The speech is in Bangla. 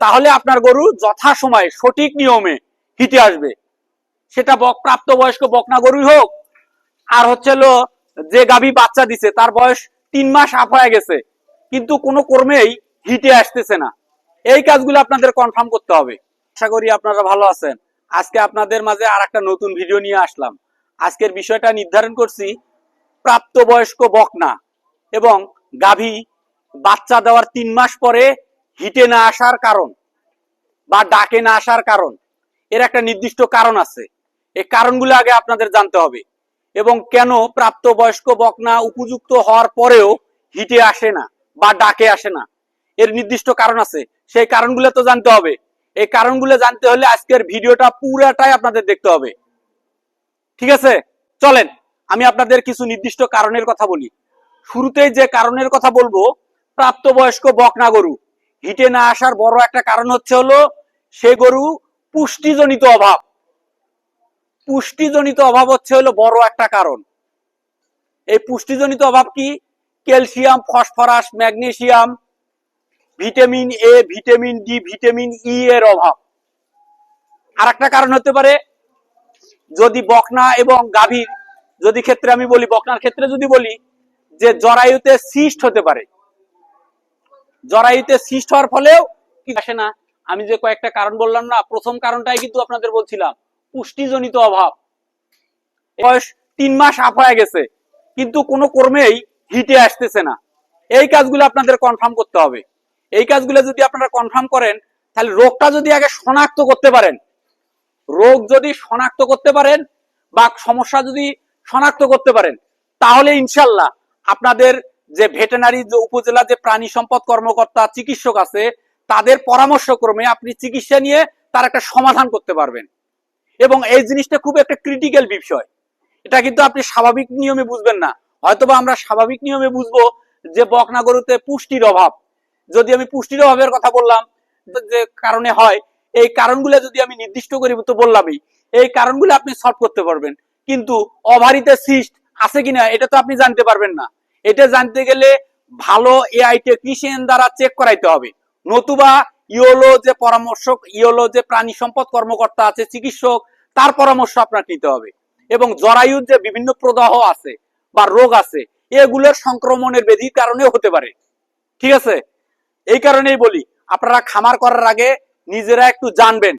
তাহলে আপনার গরু যথাসময়ে সঠিক নিয়মে হিটে আসবে। সেটা বক, প্রাপ্তবয়স্ক বকনা গরুই হোক, আর হচ্ছে যে গাভী বাচ্চা দিছে, তার বয়স তিন মাস আপ হয়ে গেছে, কিন্তু কোনো কর্মেই হিটে আসতেছে না। এই কাজগুলো আপনাদের কনফার্ম করতে হবে। আশা করি আপনারা ভালো আছেন। আজকে আপনাদের মাঝে আর একটা নতুন ভিডিও নিয়ে আসলাম। আজকের বিষয়টা নির্ধারণ করছি প্রাপ্ত প্রাপ্তবয়স্ক বকনা এবং গাভী বাচ্চা দেওয়ার তিন মাস পরে হিটে না আসার কারণ বা ডাকে না আসার কারণ, এর একটা নির্দিষ্ট কারণ আছে। এই কারণগুলো আগে আপনাদের জানতে হবে। এবং কেন প্রাপ্তবয়স্ক বকনা উপযুক্ত হওয়ার পরেও হিটে আসে না বা ডাকে আসে না? এর নির্দিষ্ট কারণ আছে। সেই কারণগুলো তো জানতে হবে। এই কারণগুলো জানতে হলে আজকের ভিডিওটা পুরাটাই আপনাদের দেখতে হবে। ঠিক আছে? চলেন, আমি আপনাদের কিছু নির্দিষ্ট কারণের কথা বলি। শুরুতেই যে কারণের কথা বলব, প্রাপ্তবয়স্ক বকনা গরু। হিটে না আসার বড় একটা কারণ হচ্ছে হলো, সে গরু পুষ্টিজনিত অভাব। পুষ্টিজনিত অভাব হচ্ছে হলো বড় একটা কারণ। এই পুষ্টিজনিত অভাব কি? Calcium, phosphorus, magnesium, vitamin A, vitamin D, vitamin E এর অভাব। আর একটা কারণ হতে পারে, যদি বকনা এবং গাভীর, যদি ক্ষেত্রে আমি বলি, বকনার ক্ষেত্রে যদি বলি, যে জরায়ুতে সিস্ট হতে পারে জরায়ুতে সিস্ট হওয়ার ফলেও কি আসে না? আমি যে কয়েকটা কারণ বললাম না, প্রথম কারণটাই কিন্তু আপনাদের বলছিলাম, পুষ্টিজনিত অভাব। বয়স তিন মাস আপ হয়ে গেছে, কিন্তু কোনো কর্মেই হিটে আসতেছে না। এই কাজগুলো আপনাদের কনফার্ম করতে হবে। এই কাজগুলো যদি আপনারা কনফার্ম করেন, তাহলে রোগটা যদি আগে শনাক্ত করতে পারেন, রোগ যদি শনাক্ত করতে পারেন বা সমস্যা যদি শনাক্ত করতে পারেন, তাহলে ইনশাল্লাহ আপনাদের যে ভেটেনারি উপজেলা যে প্রাণী সম্পদ কর্মকর্তা, চিকিৎসক আছে, তাদের পরামর্শক্রমে আপনি চিকিৎসা নিয়ে তার একটা সমাধান করতে পারবেন। এবং এই জিনিসটা খুব একটা ক্রিটিক্যাল বিষয়। এটা কিন্তু আপনি স্বাভাবিক নিয়মে বুঝবেন না। হয়তোবা আমরা স্বাভাবিক নিয়মে বুঝব যে বকনা গরুতে পুষ্টির অভাব। যদি আমি পুষ্টির অভাবের কথা বললাম যে কারণে হয়, এই কারণগুলো যদি আমি নির্দিষ্ট করি তো বললামই, এই কারণগুলো আপনি সলভ করতে পারবেন। কিন্তু অভারিতে সিস্ট আছে কিনা, এটা তো আপনি জানতে পারবেন না। এটা জানতে গেলে ভালো এআই টেকনিশিয়ান দ্বারা চেক করাইতে হবে। নতুবা ইওলো যে পরামর্শক ইওলো যে প্রাণী সম্পদ কর্মকর্তা আছে, চিকিৎসক, তার পরামর্শ আপনার নিতে হবে। এবং জরায়ুর যে বিভিন্ন প্রদাহ আছে বা রোগ আছে, এগুলোর সংক্রমণের বেধির কারণে হতে পারে। ঠিক আছে? এই কারণেই বলি, আপনারা খামার করার আগে নিজেরা একটু জানবেন।